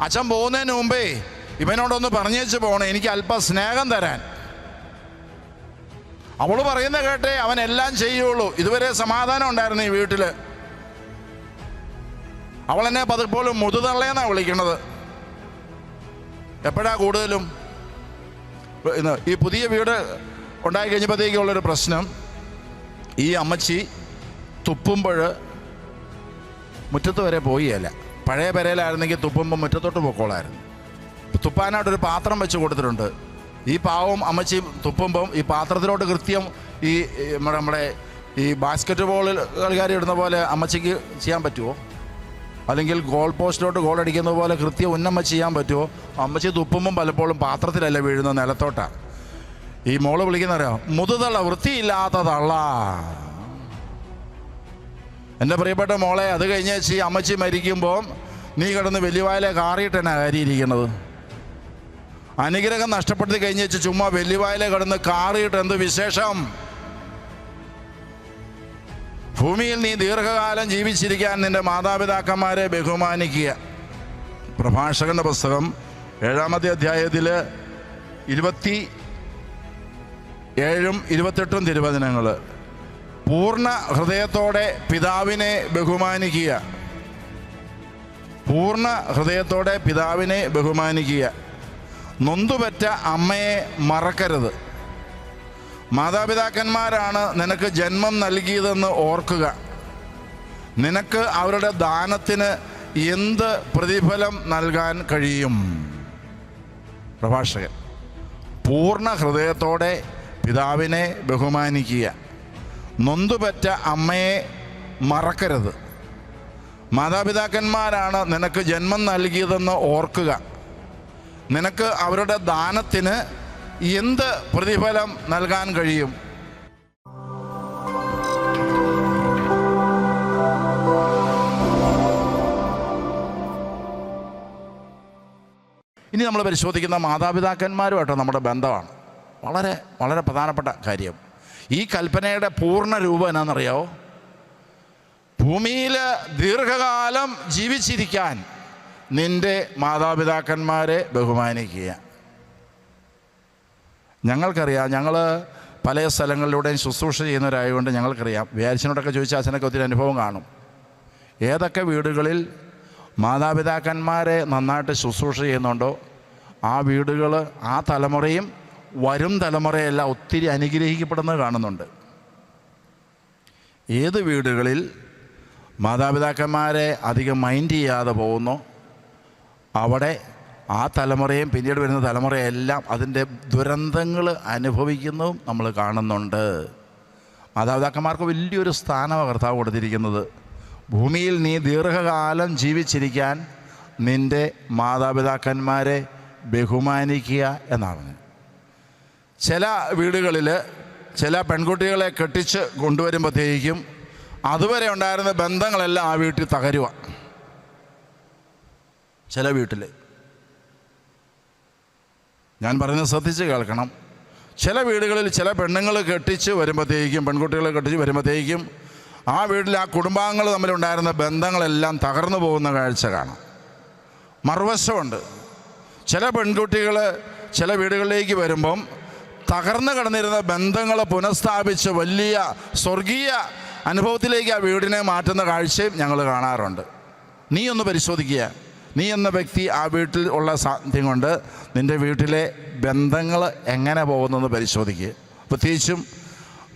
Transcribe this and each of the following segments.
അച്ഛൻ പോകുന്നതിന് മുമ്പേ ഇവനോടൊന്ന് പറഞ്ഞേച്ച് പോകണം എനിക്ക് അല്പം സ്നേഹം തരാൻ. അവൾ പറയുന്ന കേട്ടേ അവൻ എല്ലാം ചെയ്യുള്ളൂ. ഇതുവരെ സമാധാനം ഉണ്ടായിരുന്നു ഈ വീട്ടിൽ. അവൾ എന്നെ പതിപ്പോലും മുതുതള്ളയെന്നാ വിളിക്കണത്. എപ്പോഴാ കൂടുതലും? ഈ പുതിയ വീട് ഉണ്ടായി കഴിഞ്ഞപ്പോഴത്തേക്കുള്ളൊരു പ്രശ്നം. ഈ അമ്മച്ചി തുപ്പുമ്പോൾ മുറ്റത്ത് വരെ പോയില്ല പഴയ പെരയിലായിരുന്നെങ്കിൽ തുപ്പുമ്പോൾ മുറ്റത്തോട്ട് പൊക്കോളായിരുന്നു. തുപ്പാനായിട്ട് ഒരു പാത്രം വെച്ച് കൊടുത്തിട്ടുണ്ട്. ഈ പാവം അമ്മച്ചി തുപ്പുമ്പം ഈ പാത്രത്തിലോട്ട് കൃത്യം ഈ നമ്മുടെ ഈ ബാസ്ക്കറ്റ് ബോളിൽ കളിക്കാരി ഇടുന്ന പോലെ അമ്മച്ചിക്ക് ചെയ്യാൻ പറ്റുമോ അല്ലെങ്കിൽ ഗോൾ പോസ്റ്റിലോട്ട് ഗോൾ അടിക്കുന്ന പോലെ കൃത്യം ഉന്നമ്മ ചെയ്യാൻ പറ്റുമോ അമ്മച്ചി തുപ്പുമ്പം പലപ്പോഴും പാത്രത്തിലല്ല വീഴുന്ന നിലത്തോട്ടാണ് ഈ മോൾ വിളിക്കുന്നറിയാം? മുതുതള്ള വൃത്തിയില്ലാത്ത തള്ള. എന്റെ പ്രിയപ്പെട്ട മോളെ അത് കഴിഞ്ഞേച്ച് ഈ അമ്മച്ചി മരിക്കുമ്പോൾ നീ കിടന്ന് വലിയവായിലെ കാറിയിട്ടെന്നാ കാര്യയിരിക്കുന്നത് അനുഗ്രഹം നഷ്ടപ്പെടുത്തി കഴിഞ്ഞേച്ച് ചുമ്മാ വലിയവായിലെ കിടന്ന് കാറിയിട്ട് എന്ത് വിശേഷം? ഭൂമിയിൽ നീ ദീർഘകാലം ജീവിച്ചിരിക്കാൻ നിന്റെ മാതാപിതാക്കന്മാരെ ബഹുമാനിക്കുക. പ്രഭാഷകന്റെ പുസ്തകം ഏഴാമത്തെ അധ്യായത്തിൽ ഇരുപത്തി ഏഴും ഇരുപത്തെട്ടും തിരുവചനങ്ങൾ പൂർണ ഹൃദയത്തോടെ പിതാവിനെ ബഹുമാനിക്കുക. പൂർണ ഹൃദയത്തോടെ പിതാവിനെ ബഹുമാനിക്കുക. നൊന്തുപറ്റ അമ്മയെ മറക്കരുത്. മാതാപിതാക്കന്മാരാണ് നിനക്ക് ജന്മം നൽകിയതെന്ന് ഓർക്കുക. നിനക്ക് അവരുടെ ദാനത്തിന് എന്ത് പ്രതിഫലം നൽകാൻ കഴിയും? പ്രഭാഷകൻ പൂർണ ഹൃദയത്തോടെ പിതാവിനെ ബഹുമാനിക്കുക. നൊന്തുപറ്റ അമ്മയെ മറക്കരുത്. മാതാപിതാക്കന്മാരാണ് നിനക്ക് ജന്മം നൽകിയതെന്ന് ഓർക്കുക. നിനക്ക് അവരുടെ ദാനത്തിന് എന്ത് പ്രതിഫലം നൽകാൻ കഴിയും? ഇനി നമ്മൾ പരിശോധിക്കുന്ന മാതാപിതാക്കന്മാരുമായിട്ട് നമ്മുടെ ബന്ധമാണ്. വളരെ വളരെ പ്രധാനപ്പെട്ട കാര്യം. ഈ കൽപ്പനയുടെ പൂർണ രൂപം എന്നാണെന്നറിയാവോ? ഭൂമിയിൽ ദീർഘകാലം ജീവിച്ചിരിക്കാൻ നിന്റെ മാതാപിതാക്കന്മാരെ ബഹുമാനിക്കുക. ഞങ്ങൾക്കറിയാം ഞങ്ങൾ പല സ്ഥലങ്ങളിലൂടെയും ശുശ്രൂഷ ചെയ്യുന്നവരായതുകൊണ്ട് ഞങ്ങൾക്കറിയാം. വ്യാഴ്ചനോടൊക്കെ ചോദിച്ചാൽ അച്ഛനൊക്കെ ഒത്തിരി അനുഭവം കാണും. ഏതൊക്കെ വീടുകളിൽ മാതാപിതാക്കന്മാരെ നന്നായിട്ട് ശുശ്രൂഷ ചെയ്യുന്നുണ്ടോ ആ വീടുകൾ ആ തലമുറയും വരും തലമുറയെല്ലാം ഒത്തിരി അനുഗ്രഹിക്കപ്പെടുന്നത് കാണുന്നുണ്ട്. ഏത് വീടുകളിൽ മാതാപിതാക്കന്മാരെ അധികം മൈൻഡ് ചെയ്യാതെ പോകുന്നു അവിടെ ആ തലമുറയും പിന്നീട് വരുന്ന തലമുറയെല്ലാം അതിന്റെ ദുരന്തങ്ങൾ അനുഭവിക്കുന്നതും നമ്മൾ കാണുന്നുണ്ട്. മാതാപിതാക്കന്മാർക്ക് വലിയൊരു സ്ഥാനമാണ് കർത്താവ് കൊടുത്തിരിക്കുന്നത്. ഭൂമിയിൽ നീ ദീർഘകാലം ജീവിച്ചിരിക്കാൻ നിന്റെ മാതാപിതാക്കന്മാരെ ബഹുമാനിക്കുക എന്നാണ്. ചില വീടുകളിൽ ചില പെൺകുട്ടികളെ കെട്ടിച്ച് കൊണ്ടുവരുമ്പോഴത്തേക്കും അതുവരെ ഉണ്ടായിരുന്ന ബന്ധങ്ങളെല്ലാം ആ വീട്ടിൽ തകരുക. ചില വീട്ടിൽ ഞാൻ പറയുന്നത് ശ്രദ്ധിച്ച് കേൾക്കണം. ചില വീടുകളിൽ ചില പെണ്ണുങ്ങൾ കെട്ടിച്ച് വരുമ്പോഴത്തേക്കും പെൺകുട്ടികളെ കെട്ടിച്ച് വരുമ്പോഴത്തേക്കും ആ വീട്ടിൽ ആ കുടുംബാംഗങ്ങൾ തമ്മിലുണ്ടായിരുന്ന ബന്ധങ്ങളെല്ലാം തകർന്നു പോകുന്ന കാഴ്ച കാണാം. മറുവശമുണ്ട്. ചില പെൺകുട്ടികൾ ചില വീടുകളിലേക്ക് വരുമ്പം തകർന്നു കിടന്നിരുന്ന ബന്ധങ്ങളെ പുനഃസ്ഥാപിച്ച് വലിയ സ്വർഗീയ അനുഭവത്തിലേക്ക് ആ വീടിനെ മാറ്റുന്ന കാഴ്ചയും ഞങ്ങൾ കാണാറുണ്ട്. നീ ഒന്ന് പരിശോധിക്കുക. നീ എന്ന വ്യക്തി ആ വീട്ടിൽ ഉള്ള സാധ്യം കൊണ്ട് നിന്റെ വീട്ടിലെ ബന്ധങ്ങൾ എങ്ങനെ പോകുന്നെന്ന് പരിശോധിക്കുക പ്രത്യേകിച്ചും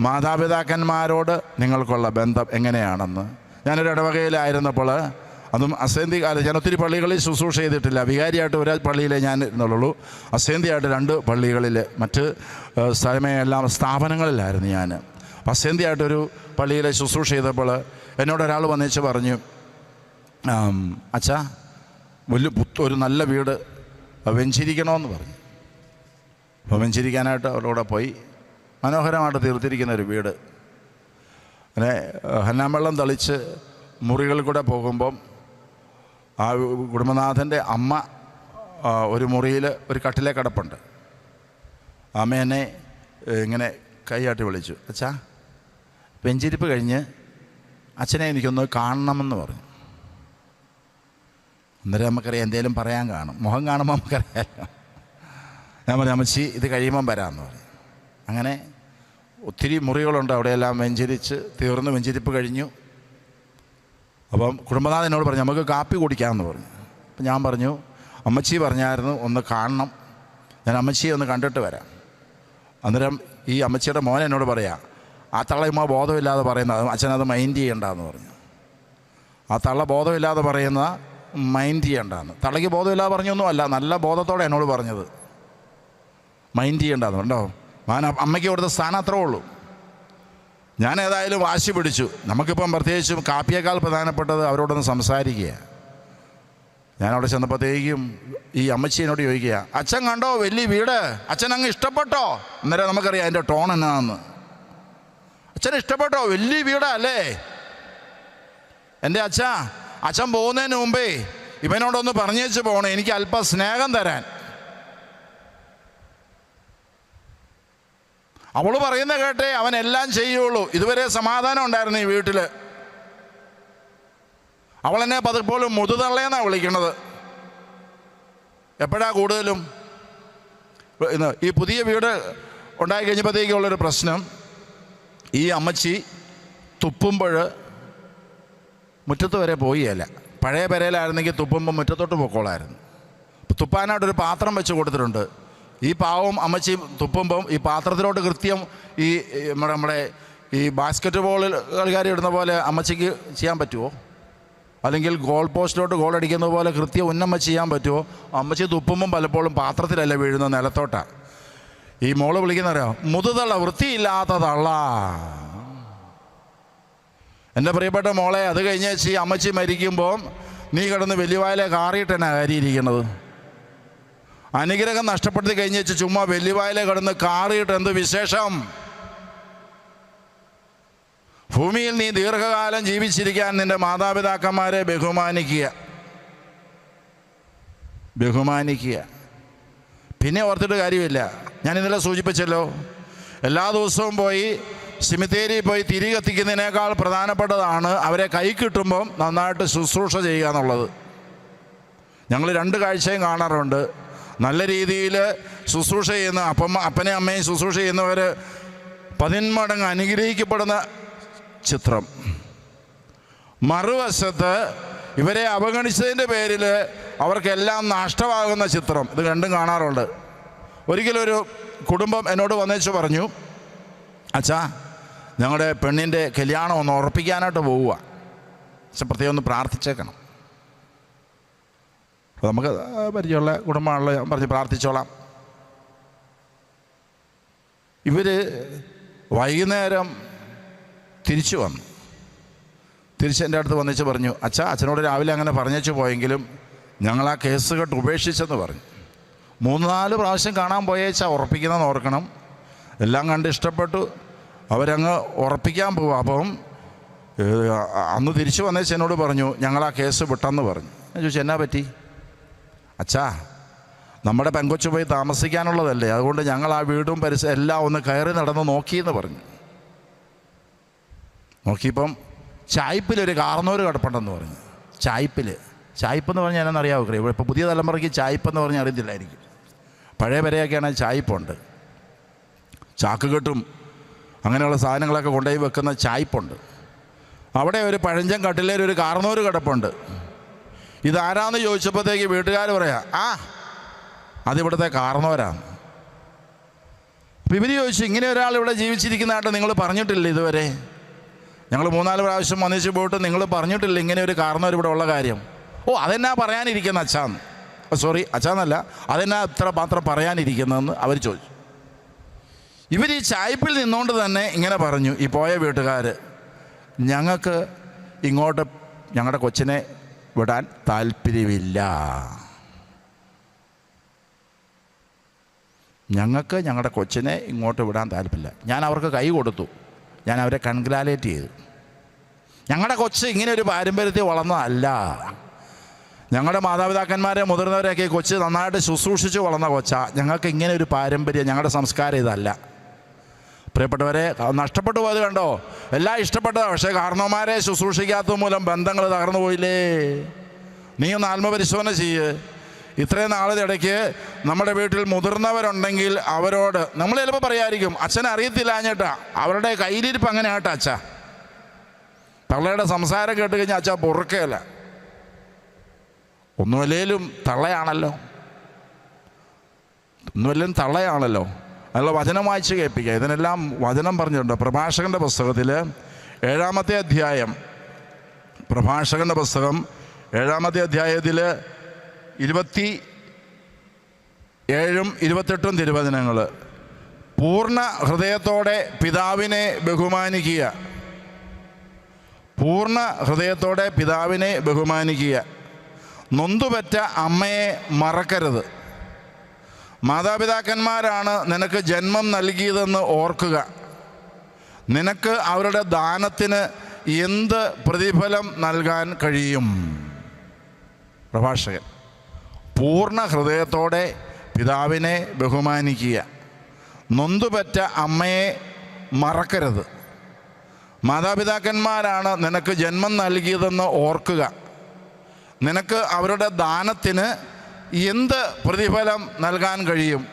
മാതാപിതാക്കന്മാരോട് നിങ്ങൾക്കുള്ള ബന്ധം എങ്ങനെയാണെന്ന്. ഞാനൊരു ഇടവകയിലായിരുന്നപ്പോൾ അതും അസേന്തി കാലം ഞാൻ ഒത്തിരി പള്ളികളിൽ ശുശ്രൂഷ ചെയ്തിട്ടില്ല. വികാരിയായിട്ട് ഒരു പള്ളിയിലേ ഞാൻ ഇരുന്നുള്ളൂ. അസേന്തിയായിട്ട് രണ്ട് പള്ളികളിൽ മറ്റ് സ്ഥലമേ എല്ലാം സ്ഥാപനങ്ങളിലായിരുന്നു ഞാൻ. അപ്പം അസേന്തിയായിട്ടൊരു പള്ളിയിലെ ശുശ്രൂഷ ചെയ്തപ്പോൾ എന്നോടൊരാൾ വന്നേച്ച് പറഞ്ഞു അച്ഛാ വലിയ ഒരു നല്ല വീട് വെഞ്ചിരിക്കണമെന്ന് പറഞ്ഞു. അപ്പോൾ വെഞ്ചിരിക്കാനായിട്ട് അവരുടെ പോയി. മനോഹരമായിട്ട് തീർത്തിരിക്കുന്ന ഒരു വീട്. അങ്ങനെ ഹന്നാമ്പള്ളം തളിച്ച് മുറികളിൽ കൂടെ പോകുമ്പം ആ കുടുംബനാഥന്റെ അമ്മ ഒരു മുറിയിൽ ഒരു കട്ടിലെ കിടപ്പുണ്ട്. അമ്മ എന്നെ ഇങ്ങനെ കൈയാട്ടി വിളിച്ചു. അച്ഛാ വെഞ്ചിരിപ്പ് കഴിഞ്ഞ് അച്ഛനെ എനിക്കൊന്ന് കാണണമെന്ന് പറഞ്ഞു. അന്നേരം നമുക്കറിയാം എന്തേലും പറയാൻ കാണും. മുഖം കാണുമ്പോൾ നമുക്കറിയാമല്ലോ ഞാൻ പറഞ്ഞു അമ്മച്ചി ഇത് കഴിയുമ്പം വരാമെന്ന് പറഞ്ഞു. അങ്ങനെ ഒത്തിരി മുറികളുണ്ട് അവിടെയെല്ലാം വെഞ്ചരിച്ച് തീർന്ന് വെഞ്ചരിപ്പ് കഴിഞ്ഞു. അപ്പം കുടുംബനാഥൻ എന്നോട് പറഞ്ഞു നമുക്ക് കാപ്പി കുടിക്കാമെന്ന് പറഞ്ഞു. അപ്പം ഞാൻ പറഞ്ഞു അമ്മച്ചി പറഞ്ഞായിരുന്നു ഒന്ന് കാണണം. ഞാൻ അമ്മച്ചിയെ ഒന്ന് കണ്ടിട്ട് വരാം. അന്നേരം ഈ അമ്മച്ചിയുടെ മോൻ എന്നോട് പറയാം ആ തള്ളയുമ്മ ബോധമില്ലാതെ പറയുന്നത് അച്ഛനത് മൈൻഡ് ചെയ്യണ്ടെന്ന് പറഞ്ഞു. ആ തള്ള ബോധമില്ലാതെ പറയുന്ന മൈൻഡ് ചെയ്യണ്ടെന്ന്. തള്ളയ്ക്ക് ബോധമില്ലാതെ പറഞ്ഞൊന്നും അല്ല നല്ല ബോധത്തോടെ എന്നോട് പറഞ്ഞത്. മൈൻഡ് ചെയ്യണ്ടെന്ന് കണ്ടോ ഞാൻ അമ്മയ്ക്ക് കൊടുത്ത സ്ഥാനം അത്രേ ഉള്ളൂ. ഞാൻ ഏതായാലും വാശി പിടിച്ചു. നമുക്കിപ്പം പ്രത്യേകിച്ചും കാപ്പിയേക്കാൾ പ്രധാനപ്പെട്ടത് അവരോടൊന്ന് സംസാരിക്കുക. ഞാനവിടെ ചെന്നപ്പോഴത്തേക്കും ഈ അമ്മച്ചി എന്നോട് ചോദിക്കുക അച്ഛൻ കണ്ടോ വലിയ വീട്? അച്ഛൻ അങ്ങ് ഇഷ്ടപ്പെട്ടോ? അന്നേരം നമുക്കറിയാം അതിന്റെ ടോൺ എന്നാന്ന്. അച്ഛൻ ഇഷ്ടപ്പെട്ടോ? വലിയ വീടാ അല്ലേ? എന്റെ അച്ഛ അച്ഛൻ പോകുന്നതിന് മുമ്പേ ഇവനോടൊന്ന് പറഞ്ഞേച്ച് പോകണം എനിക്ക് അല്പം സ്നേഹം തരാൻ. അവൾ പറയുന്ന കേട്ടെ അവൻ എല്ലാം ചെയ്യുള്ളൂ. ഇതുവരെ സമാധാനം ഉണ്ടായിരുന്നു ഈ വീട്ടിൽ അവൾ എന്നെ പതിപ്പോലും മുതുതള്ളയെന്നാണ് വിളിക്കുന്നത് എപ്പോഴാ കൂടുതലും? ഈ പുതിയ വീട് ഉണ്ടായി കഴിഞ്ഞപ്പോഴത്തേക്കുള്ളൊരു പ്രശ്നം. ഈ അമ്മച്ചി തുപ്പുമ്പോൾ മുറ്റത്ത് വരെ പോയില്ല. പഴയ പെരയിലായിരുന്നെങ്കിൽ തുപ്പുമ്പോൾ മുറ്റത്തോട്ട് പൊക്കോളായിരുന്നു. തുപ്പാനായിട്ടൊരു പാത്രം വെച്ച് കൊടുത്തിട്ടുണ്ട്. ഈ പാവം അമ്മച്ചി തുപ്പുമ്പം ഈ പാത്രത്തിലോട്ട് കൃത്യം ഈ നമ്മുടെ നമ്മുടെ ഈ ബാസ്ക്കറ്റ് ബോളിൽ കളിക്കാരി ഇടുന്ന പോലെ അമ്മച്ചിക്ക് ചെയ്യാൻ പറ്റുമോ അല്ലെങ്കിൽ ഗോൾ പോസ്റ്റിലോട്ട് ഗോൾ അടിക്കുന്ന പോലെ കൃത്യം ഉന്നമ്മ ചെയ്യാൻ പറ്റുമോ അമ്മച്ചി തുപ്പുമ്പം പലപ്പോഴും പാത്രത്തിലല്ല വീഴുന്ന നിലത്തോട്ടാണ് ഈ മോൾ വിളിക്കുന്നറിയാം? മുതുതള്ള വൃത്തിയില്ലാത്ത തള്ള. എന്റെ പ്രിയപ്പെട്ട മോളെ അത് കഴിഞ്ഞേച്ച് ഈ അമ്മച്ചി മരിക്കുമ്പോൾ നീ കിടന്ന് വലിയവായിലെ കാര്യം കാര്യയിരിക്കുന്നത് അനുഗ്രഹം നഷ്ടപ്പെടുത്തി കഴിഞ്ഞേച്ച് ചുമ്മാ വലിയവായിലെ കടന്ന് കാറിയിട്ട് എന്ത് വിശേഷം? ഭൂമിയിൽ നീ ദീർഘകാലം ജീവിച്ചിരിക്കാൻ നിന്റെ മാതാപിതാക്കന്മാരെ ബഹുമാനിക്കുക. ബഹുമാനിക്കുക. പിന്നെ ഓർത്തിട്ട് കാര്യമില്ല. ഞാൻ ഇന്നലെ സൂചിപ്പിച്ചല്ലോ. എല്ലാ ദിവസവും പോയി സിമിത്തേരി പോയി തിരി കത്തിക്കുന്നതിനേക്കാൾ പ്രധാനപ്പെട്ടതാണ് അവരെ കൈ കിട്ടുമ്പം നന്നായിട്ട് ശുശ്രൂഷ ചെയ്യുക എന്നുള്ളത്. ഞങ്ങൾ രണ്ട് കാഴ്ചയും കാണാറുണ്ട്. നല്ല രീതിയിൽ ശുശ്രൂഷ ചെയ്യുന്ന അപ്പം അപ്പനെയും അമ്മയും ശുശ്രൂഷ ചെയ്യുന്നവർ പതിന്മടങ്ങ് അനുഗ്രഹിക്കപ്പെടുന്ന ചിത്രം. മറുവശത്ത് ഇവരെ അവഗണിച്ചതിന്റെ പേരിൽ അവർക്കെല്ലാം നഷ്ടമാകുന്ന ചിത്രം. ഇത് രണ്ടും കാണാറുണ്ട്. ഒരിക്കലൊരു കുടുംബം എന്നോട് വന്നേച്ച് പറഞ്ഞു അച്ഛാ ഞങ്ങളുടെ പെണ്ണിന്റെ കല്യാണം ഒന്ന് ഉറപ്പിക്കാനായിട്ട് പോവുക. പക്ഷെ പ്രത്യേകം ഒന്ന് പ്രാർത്ഥിച്ചേക്കണം. അപ്പോൾ നമുക്ക് പരിചയമുള്ള കുടുംബമാണല്ലോ. ഞാൻ പറഞ്ഞ് പ്രാർത്ഥിച്ചോളാം. ഇവർ വൈകുന്നേരം തിരിച്ചു വന്നു. തിരിച്ച് എന്റെ അടുത്ത് വന്നിച്ച് പറഞ്ഞു അച്ഛാ അച്ഛനോട് രാവിലെ അങ്ങനെ പറഞ്ഞേച്ച് പോയെങ്കിലും ഞങ്ങൾ ആ കേസ് കെട്ട് ഉപേക്ഷിച്ചെന്ന് പറഞ്ഞു. മൂന്ന് നാല് പ്രാവശ്യം കാണാൻ പോയേച്ചാ ഉറപ്പിക്കുന്നതെന്ന് ഓർക്കണം. എല്ലാം കണ്ട് ഇഷ്ടപ്പെട്ടു. അവരങ്ങ് ഉറപ്പിക്കാൻ പോവുക അപ്പം അന്ന് തിരിച്ചു വന്നേച്ച് എന്നോട് പറഞ്ഞു ഞങ്ങൾ ആ കേസ് വിട്ടെന്ന് പറഞ്ഞു. ഞാൻ ചോദിച്ചു എന്നാ പറ്റി? അച്ഛാ നമ്മുടെ പെങ്കൊച്ചു പോയി താമസിക്കാനുള്ളതല്ലേ? അതുകൊണ്ട് ഞങ്ങൾ ആ വീടും പരിസരം എല്ലാം ഒന്ന് കയറി നടന്ന് നോക്കിയെന്ന് പറഞ്ഞു. നോക്കിയപ്പം ചായ്പിലൊരു കാർന്നോര് കിടപ്പുണ്ടെന്ന് പറഞ്ഞു. ചായ്പിൽ ചായ്പെന്ന് പറഞ്ഞാൽ എന്നറിയാമോ ക്രിയ? ഇപ്പോൾ പുതിയ തലമുറയ്ക്ക് ചായ്പെന്ന് പറഞ്ഞാൽ അറിയത്തില്ലായിരിക്കും. പഴയ പെരയൊക്കെയാണെങ്കിൽ ചായ്പുണ്ട്. ചാക്കുകെട്ടും അങ്ങനെയുള്ള സാധനങ്ങളൊക്കെ കൊണ്ടുപോയി വെക്കുന്ന ചായ്പുണ്ട്. അവിടെ ഒരു പഴഞ്ചൻ കട്ടിലേൽ ഒരു കാർന്നോര് കിടപ്പുണ്ട്. ഇതാരാന്ന് ചോദിച്ചപ്പോഴത്തേക്ക് വീട്ടുകാർ പറയാ ആ അതിവിടുത്തെ കാരണവരാണ് അപ്പം ഇവർ ചോദിച്ചു ഇങ്ങനെ ഒരാൾ ഇവിടെ ജീവിച്ചിരിക്കുന്നതായിട്ട് നിങ്ങൾ പറഞ്ഞിട്ടില്ല ഇതുവരെ? ഞങ്ങൾ മൂന്നാൽ പ്രാവശ്യം വന്നിച്ച് പോയിട്ട് നിങ്ങൾ പറഞ്ഞിട്ടില്ല ഇങ്ങനെ ഒരു കാരണവർ ഇവിടെ ഉള്ള കാര്യം? ഓ അതെന്നാ പറയാനിരിക്കുന്ന അച്ഛാന്ന്? സോറി അച്ഛാന്നല്ല അതെന്നാ ഇത്ര മാത്രം പറയാനിരിക്കുന്നതെന്ന് അവർ ചോദിച്ചു. ഇവർ ഈ ചായ്പിൽ നിന്നുകൊണ്ട് തന്നെ ഇങ്ങനെ പറഞ്ഞു. ഈ പോയ വീട്ടുകാർ ഞങ്ങൾക്ക് ഇങ്ങോട്ട് ഞങ്ങളുടെ കൊച്ചിനെ വിടാൻ താല്പര്യമില്ല. ഞങ്ങൾക്ക് ഞങ്ങളുടെ കൊച്ചിനെ ഇങ്ങോട്ട് വിടാൻ താല്പര്യമില്ല. ഞാൻ അവർക്ക് കൈ കൊടുത്തു. ഞാൻ അവരെ കൺഗ്രാലേറ്റ് ചെയ്തു. ഞങ്ങളുടെ കൊച്ച് ഇങ്ങനെ ഒരു പാരമ്പര്യത്തിൽ വളർന്നതല്ല. ഞങ്ങളുടെ മാതാപിതാക്കന്മാരെ മുതിർന്നവരെയൊക്കെ കൊച്ച് നന്നായിട്ട് ശുശ്രൂഷിച്ച് വളർന്ന കൊച്ചാ. ഞങ്ങൾക്ക് ഇങ്ങനെ ഒരു പാരമ്പര്യം ഞങ്ങളുടെ സംസ്കാരം ഇതല്ല. പ്രിയപ്പെട്ടവരെ നഷ്ടപ്പെട്ടു പോയത് കണ്ടോ? എല്ലാം ഇഷ്ടപ്പെട്ടത് പക്ഷേ കാരണവന്മാരെ ശുശ്രൂഷിക്കാത്തത് മൂലം ബന്ധങ്ങൾ തകർന്നു പോയില്ലേ? നീ ഒന്ന് ആത്മപരിശോധന ചെയ്യ്. ഇത്രയും നാളിനിടയ്ക്ക് നമ്മുടെ വീട്ടിൽ മുതിർന്നവരുണ്ടെങ്കിൽ അവരോട് നമ്മൾ ചിലപ്പോൾ പറയായിരിക്കും അച്ഛനെ അറിയത്തില്ല എന്നിട്ടാ അവരുടെ കയ്യിലിരിപ്പ് അങ്ങനെ ആട്ടാ അച്ഛ. തള്ളയുടെ സംസാരം കേട്ട് കഴിഞ്ഞാൽ അച്ഛ പൊറുക്കയല്ല. ഒന്നുമല്ലേലും തള്ളയാണല്ലോ. ഒന്നുമല്ലേലും തള്ളയാണല്ലോ. അതിനുള്ള വചനം വായിച്ച് കേൾപ്പിക്കുക ഇതിനെല്ലാം വചനം പറഞ്ഞിട്ടുണ്ട്. പ്രഭാഷകന്റെ പുസ്തകത്തിൽ ഏഴാമത്തെ അധ്യായം. പ്രഭാഷകന്റെ പുസ്തകം ഏഴാമത്തെ അധ്യായത്തിൽ ഇരുപത്തി ഏഴും ഇരുപത്തെട്ടും തിരുവചനങ്ങൾ പൂർണ ഹൃദയത്തോടെ പിതാവിനെ ബഹുമാനിക്കുക. പൂർണ ഹൃദയത്തോടെ പിതാവിനെ ബഹുമാനിക്കുക. നൊന്തുപറ്റ അമ്മയെ മറക്കരുത്. മാതാപിതാക്കന്മാരാണ് നിനക്ക് ജന്മം നൽകിയതെന്ന് ഓർക്കുക. നിനക്ക് അവരുടെ ദാനത്തിന് എന്ത് പ്രതിഫലം നൽകാൻ കഴിയും? പ്രഭാഷകൻ പൂർണ ഹൃദയത്തോടെ പിതാവിനെ ബഹുമാനിക്കുക. നൊന്തുപറ്റ അമ്മയെ മറക്കരുത്. മാതാപിതാക്കന്മാരാണ് നിനക്ക് ജന്മം നൽകിയതെന്ന് ഓർക്കുക. നിനക്ക് അവരുടെ ദാനത്തിന് എന്ത് പ്രതിഫലം നൽകാൻ കഴിയും?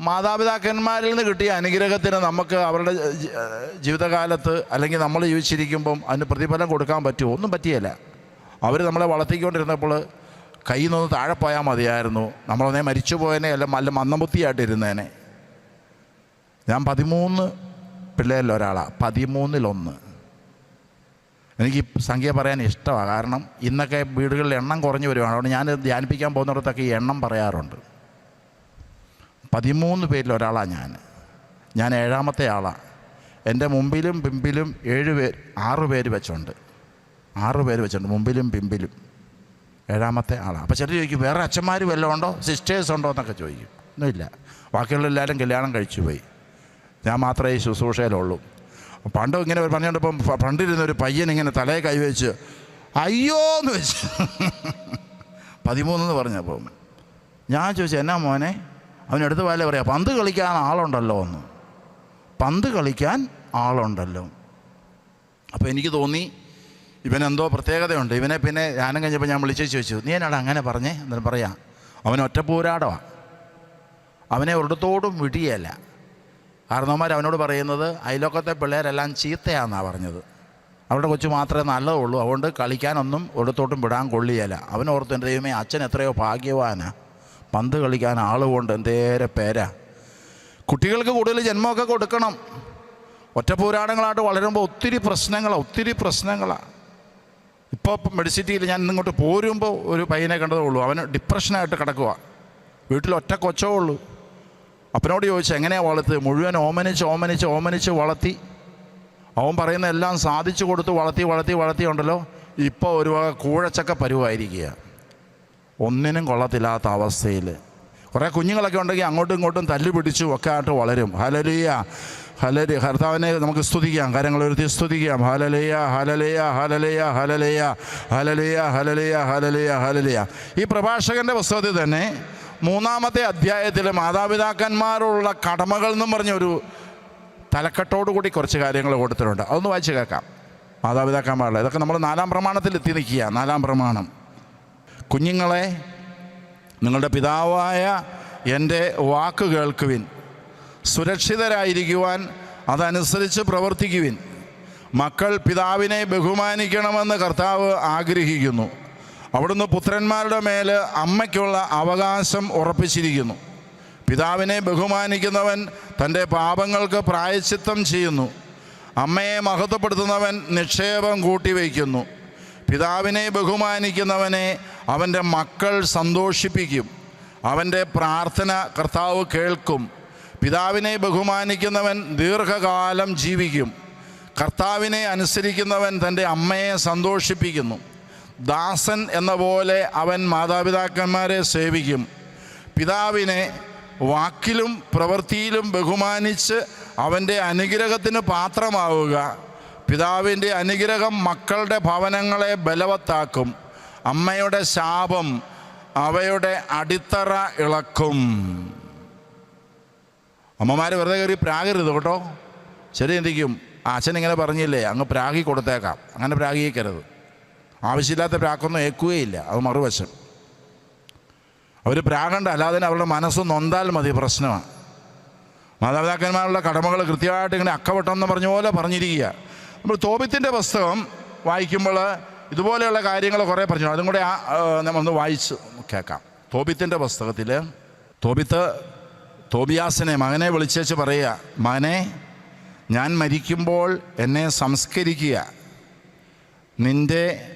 മാതാപിതാക്കന്മാരിൽ നിന്ന് കിട്ടിയ അനുഗ്രഹത്തിന് നമുക്ക് അവരുടെ ജീവിതകാലത്ത് അല്ലെങ്കിൽ നമ്മൾ ജീവിച്ചിരിക്കുമ്പം അതിന് പ്രതിഫലം കൊടുക്കാൻ പറ്റുമോ? ഒന്നും പറ്റിയല്ല. അവർ നമ്മളെ വളർത്തിക്കൊണ്ടിരുന്നപ്പോൾ കയ്യിൽ നിന്ന് താഴെ പോയാൽ മതിയായിരുന്നു. നമ്മളൊന്നേ മരിച്ചു പോയനെ അല്ല നല്ല മന്ദബുദ്ധിയായിട്ടിരുന്നേനെ ഞാൻ പതിമൂന്ന് പിള്ളേരിൽ ഒരാളാണ് പതിമൂന്നിലൊന്ന്. എനിക്ക് സംഖ്യ പറയാൻ ഇഷ്ടമാണ് കാരണം ഇന്നൊക്കെ വീടുകളിൽ എണ്ണം കുറഞ്ഞു വരുവാണ്. അതുകൊണ്ട് ഞാൻ ധ്യാനിപ്പിക്കാൻ പോകുന്നിടത്തൊക്കെ ഈ എണ്ണം പറയാറുണ്ട്. പതിമൂന്ന് പേരിൽ ഒരാളാണ് ഞാൻ. ഞാൻ ഏഴാമത്തെ ആളാണ് എന്റെ മുമ്പിലും പിമ്പിലും ഏഴ് പേര് ആറ് പേര് വെച്ചുണ്ട്. ആറ് പേര് വെച്ചുണ്ട്. മുമ്പിലും പിമ്പിലും. ഏഴാമത്തെ ആളാണ് അപ്പോൾ ചിലർ ചോദിക്കും വേറെ അച്ഛന്മാർ വല്ലതും ഉണ്ടോ? സിസ്റ്റേഴ്സ് ഉണ്ടോ എന്നൊക്കെ ചോദിക്കും. ഒന്നുമില്ല. ബാക്കിയുള്ള എല്ലാവരും കല്യാണം കഴിച്ചു പോയി ഞാൻ മാത്രമേ ശുശ്രൂഷയിലുള്ളൂ. പണ്ട് ഇങ്ങനെ പറഞ്ഞുകൊണ്ടിപ്പം പണ്ടിരുന്ന ഒരു പയ്യൻ ഇങ്ങനെ തലയെ കൈവച്ച് അയ്യോ എന്ന് വെച്ച്. പതിമൂന്നെന്ന് പറഞ്ഞപ്പം ഞാൻ ചോദിച്ചു എന്നാ മോനെ? അവനടുത്ത് പോലെ പറയാം പന്ത് കളിക്കാൻ ആളുണ്ടല്ലോ എന്ന്. പന്ത് കളിക്കാൻ ആളുണ്ടല്ലോ. അപ്പോൾ എനിക്ക് തോന്നി ഇവനെന്തോ പ്രത്യേകതയുണ്ട്. ഇവനെ പിന്നെ ഞാനും കഴിഞ്ഞപ്പോൾ ഞാൻ വിളിച്ചു ചോദിച്ചു നീ എന്നാടാ അങ്ങനെ പറഞ്ഞേ? എന്നിട്ട് പറയാം അവൻ ഒറ്റ പോരാടമാണ് അവനെ ഒരിടത്തോടും വിടിയല്ല കാരണവന്മാർ അവനോട് പറയുന്നത് അയലോക്കത്തെ പിള്ളേരെല്ലാം ചീത്തയാണെന്നാണ് പറഞ്ഞത്. അവരുടെ കൊച്ചു മാത്രമേ നല്ലതുള്ളൂ. അതുകൊണ്ട് കളിക്കാനൊന്നും ഒരിടത്തോട്ടും വിടാൻ കൊള്ളിയല്ല അവനോർത്ത് എന്റെ ദൈവമേ അച്ഛൻ എത്രയോ ഭാഗ്യവാനാ. പന്ത് കളിക്കാൻ ആളുകൊണ്ട് എന്തേരെ പേരാ. കുട്ടികൾക്ക് കൂടുതൽ ജന്മമൊക്കെ കൊടുക്കണം. ഒറ്റപ്പൂരാടങ്ങളായിട്ട് വളരുമ്പോൾ ഒത്തിരി പ്രശ്നങ്ങളാണ് ഒത്തിരി പ്രശ്നങ്ങളാണ് ഇപ്പോൾ മെഡിസിറ്റിയിൽ ഞാൻ ഇന്നിങ്ങോട്ട് പോരുമ്പോൾ ഒരു പയ്യനെ കണ്ടതേ ഉള്ളൂ. അവന് ഡിപ്രഷനായിട്ട് കിടക്കുക വീട്ടിൽ ഒറ്റ കൊച്ചേ ഉള്ളൂ. അപ്പനോട് ചോദിച്ചു എങ്ങനെയാണ് വളർത്തി? മുഴുവൻ ഓമനിച്ച് ഓമനിച്ച് ഓമനിച്ച് വളർത്തി. അവൻ പറയുന്ന എല്ലാം സാധിച്ചു കൊടുത്ത് വളർത്തി വളർത്തി വളർത്തി ഉണ്ടല്ലോ. ഇപ്പോൾ ഒരു വക കൂഴച്ചക്ക പരുവായിരിക്കുക. ഒന്നിനും കൊള്ളത്തില്ലാത്ത അവസ്ഥയിൽ കുറേ കുഞ്ഞുങ്ങളൊക്കെ ഉണ്ടെങ്കിൽ അങ്ങോട്ടും ഇങ്ങോട്ടും തല്ലു പിടിച്ചു ഒക്കെ ആയിട്ട് വളരും. ഹലലിയ ഹലരി കർത്താവിനെ നമുക്ക് സ്തുതിക്കാം. കാര്യങ്ങൾ ഉയർത്തി സ്തുതിക്കാം. ഹലലിയ ഹലലിയ ഹലലിയ ഹലലിയ ഹലലിയ ഹലലിയ ഹലലിയ ഹലലിയ ഈ പ്രഭാഷകന്റെ പുസ്തകത്തിൽ തന്നെ മൂന്നാമത്തെ അധ്യായത്തിൽ മാതാപിതാക്കന്മാരുള്ള കടമകൾ എന്നും പറഞ്ഞൊരു തലക്കെട്ടോടു കൂടി കുറച്ച് കാര്യങ്ങൾ കൊടുത്തിട്ടുണ്ട്. അതൊന്ന് വായിച്ച് കേൾക്കാം. മാതാപിതാക്കന്മാരുടെ ഇതൊക്കെ നമ്മൾ നാലാം പ്രമാണത്തിൽ എത്തി നിൽക്കുക. നാലാം പ്രമാണം. കുഞ്ഞുങ്ങളെ നിങ്ങളുടെ പിതാവായ എന്റെ വാക്ക് കേൾക്കുവിൻ. സുരക്ഷിതരായിരിക്കുവാൻ അതനുസരിച്ച് പ്രവർത്തിക്കുവിൻ. മക്കൾ പിതാവിനെ ബഹുമാനിക്കണമെന്ന് കർത്താവ് ആഗ്രഹിക്കുന്നു. അവിടുന്ന് പുത്രന്മാരുടെ മേൽ അമ്മയ്ക്കുള്ള അവകാശം ഉറപ്പിച്ചിരിക്കുന്നു. പിതാവിനെ ബഹുമാനിക്കുന്നവൻ തന്റെ പാപങ്ങൾക്ക് പ്രായച്ചിത്തം ചെയ്യുന്നു. അമ്മയെ മഹത്വപ്പെടുത്തുന്നവൻ നിക്ഷേപം കൂട്ടിവയ്ക്കുന്നു. പിതാവിനെ ബഹുമാനിക്കുന്നവനെ അവന്റെ മക്കൾ സന്തോഷിപ്പിക്കും. അവന്റെ പ്രാർത്ഥന കർത്താവ് കേൾക്കും. പിതാവിനെ ബഹുമാനിക്കുന്നവൻ ദീർഘകാലം ജീവിക്കും. കർത്താവിനെ അനുസരിക്കുന്നവൻ തന്റെ അമ്മയെ സന്തോഷിപ്പിക്കുന്നു. ദാസൻ എന്ന പോലെ അവൻ മാതാപിതാക്കന്മാരെ സേവിക്കും. പിതാവിനെ വാക്കിലും പ്രവൃത്തിയിലും ബഹുമാനിച്ച് അവന്റെ അനുഗ്രഹത്തിന് പാത്രമാവുക. പിതാവിന്റെ അനുഗ്രഹം മക്കളുടെ ഭവനങ്ങളെ ബലവത്താക്കും. അമ്മയുടെ ശാപം അവയുടെ അടിത്തറ ഇളക്കും. അമ്മമാർ വെറുതെ കയറി പ്രാകരുത് കേട്ടോ. ശരി എന്തിക്കും അച്ഛൻ ഇങ്ങനെ പറഞ്ഞില്ലേ അങ്ങ് പ്രാഗി കൊടുത്തേക്കാം. അങ്ങനെ പ്രാഗിക്കരുത്. ആവശ്യമില്ലാത്ത പ്രാക്കൊന്നും ഏക്കുകയില്ല അത് മറുവശം. അവർ പ്രാകണ്ട അല്ലാതെ അവരുടെ മനസ്സ് നൊന്താൽ മതി പ്രശ്നമാണ് മാതാപിതാക്കന്മാരുടെ കടമകൾ കൃത്യമായിട്ട് ഇങ്ങനെ അക്കവട്ടം എന്ന് പറഞ്ഞ പോലെ പറഞ്ഞിരിക്കുക. നമ്മൾ തോപിത്തിന്റെ പുസ്തകം വായിക്കുമ്പോൾ ഇതുപോലെയുള്ള കാര്യങ്ങൾ കുറേ പറഞ്ഞു. അതും കൂടെ നമ്മൾ ആ, വായിച്ച് കേൾക്കാം. തോപിത്തിന്റെ പുസ്തകത്തിൽ തോപിത്ത് തോബിയാസിനെ മകനെ വിളിച്ചേച്ച് പറയുക മകനെ ഞാൻ മരിക്കുമ്പോൾ എന്നെ സംസ്കരിക്കുക. നിന്റെ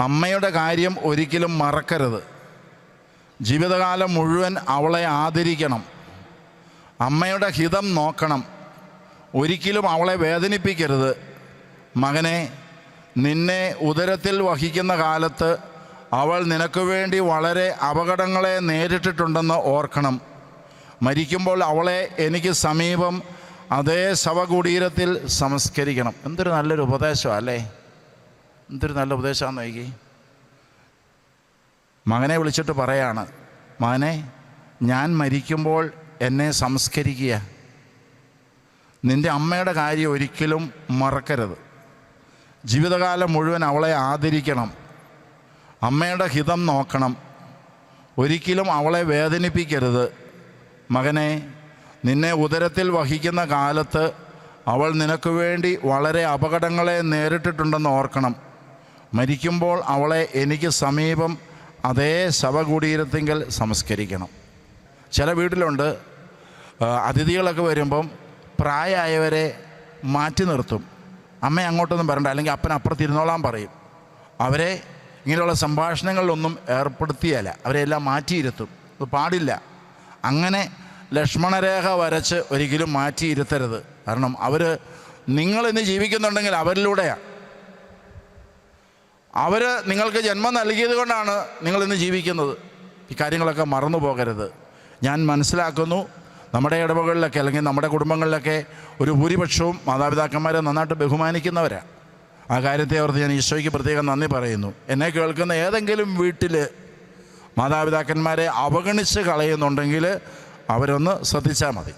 അമ്മയുടെ കാര്യം ഒരിക്കലും മറക്കരുത്. ജീവിതകാലം മുഴുവൻ അവളെ ആദരിക്കണം. അമ്മയുടെ ഹിതം നോക്കണം. ഒരിക്കലും അവളെ വേദനിപ്പിക്കരുത്. മകനെ നിന്നെ ഉദരത്തിൽ വഹിക്കുന്ന കാലത്ത് അവൾ നിനക്ക് വേണ്ടി വളരെ അപകടങ്ങളെ നേരിട്ടിട്ടുണ്ടെന്ന് ഓർക്കണം. മരിക്കുമ്പോൾ അവളെ എനിക്ക് സമീപം അതേ ശവകുടീരത്തിൽ സംസ്കരിക്കണം. എന്തൊരു നല്ലൊരു ഉപദേശമാണ് അല്ലേ? എന്തൊരു നല്ല ഉപദേശമാണ് നോക്കി മകനെ വിളിച്ചിട്ട് പറയാണ് മകനെ ഞാൻ മരിക്കുമ്പോൾ എന്നെ സംസ്കരിക്കുക. നിന്റെ അമ്മയുടെ കാര്യം ഒരിക്കലും മറക്കരുത്. ജീവിതകാലം മുഴുവൻ അവളെ ആദരിക്കണം. അമ്മയുടെ ഹിതം നോക്കണം. ഒരിക്കലും അവളെ വേദനിപ്പിക്കരുത്. മകനെ നിന്നെ ഉദരത്തിൽ വഹിക്കുന്ന കാലത്ത് അവൾ നിനക്ക് വേണ്ടി വളരെ അപകടങ്ങളെ നേരിട്ടിട്ടുണ്ടെന്ന് ഓർക്കണം. മരിക്കുമ്പോൾ അവളെ എനിക്ക് സമീപം അതേ ശവകുടീരത്തിങ്കൽ സംസ്കരിക്കണം. ചില വീട്ടിലുണ്ട് അതിഥികളൊക്കെ വരുമ്പം പ്രായമായവരെ മാറ്റി നിർത്തും. അമ്മ അങ്ങോട്ടൊന്നും വരണ്ട അല്ലെങ്കിൽ അപ്പൻ അപ്പുറത്തിരുന്നോളാൻ പറയും. അവരെ ഇങ്ങനെയുള്ള സംഭാഷണങ്ങളിലൊന്നും ഏർപ്പെടുത്തിയല്ല അവരെല്ലാം മാറ്റിയിരുത്തും. അത് പാടില്ല. അങ്ങനെ ലക്ഷ്മണരേഖ വരച്ച് ഒരിക്കലും മാറ്റിയിരുത്തരുത്. കാരണം അവർ നിങ്ങളിന്ന് ജീവിക്കുന്നുണ്ടെങ്കിൽ അവരിലൂടെയാണ് അവർ നിങ്ങൾക്ക് ജന്മം നൽകിയത് കൊണ്ടാണ് നിങ്ങളിന്ന് ജീവിക്കുന്നത്. ഈ കാര്യങ്ങളൊക്കെ മറന്നു പോകരുത്. ഞാൻ മനസ്സിലാക്കുന്നു. നമ്മുടെ ഇടവകളിലൊക്കെ അല്ലെങ്കിൽ നമ്മുടെ കുടുംബങ്ങളിലൊക്കെ ഒരു ഭൂരിപക്ഷവും മാതാപിതാക്കന്മാരെ നന്നായിട്ട് ബഹുമാനിക്കുന്നവരാണ് ആ കാര്യത്തെ ഓർത്ത് ഞാൻ ഈശോയ്ക്ക് പ്രത്യേകം നന്ദി പറയുന്നു. എന്നെ കേൾക്കുന്ന ഏതെങ്കിലും വീട്ടിൽ മാതാപിതാക്കന്മാരെ അവഗണിച്ച് കളയുന്നുണ്ടെങ്കിൽ അവരൊന്ന് ശ്രദ്ധിച്ചാൽ മതി.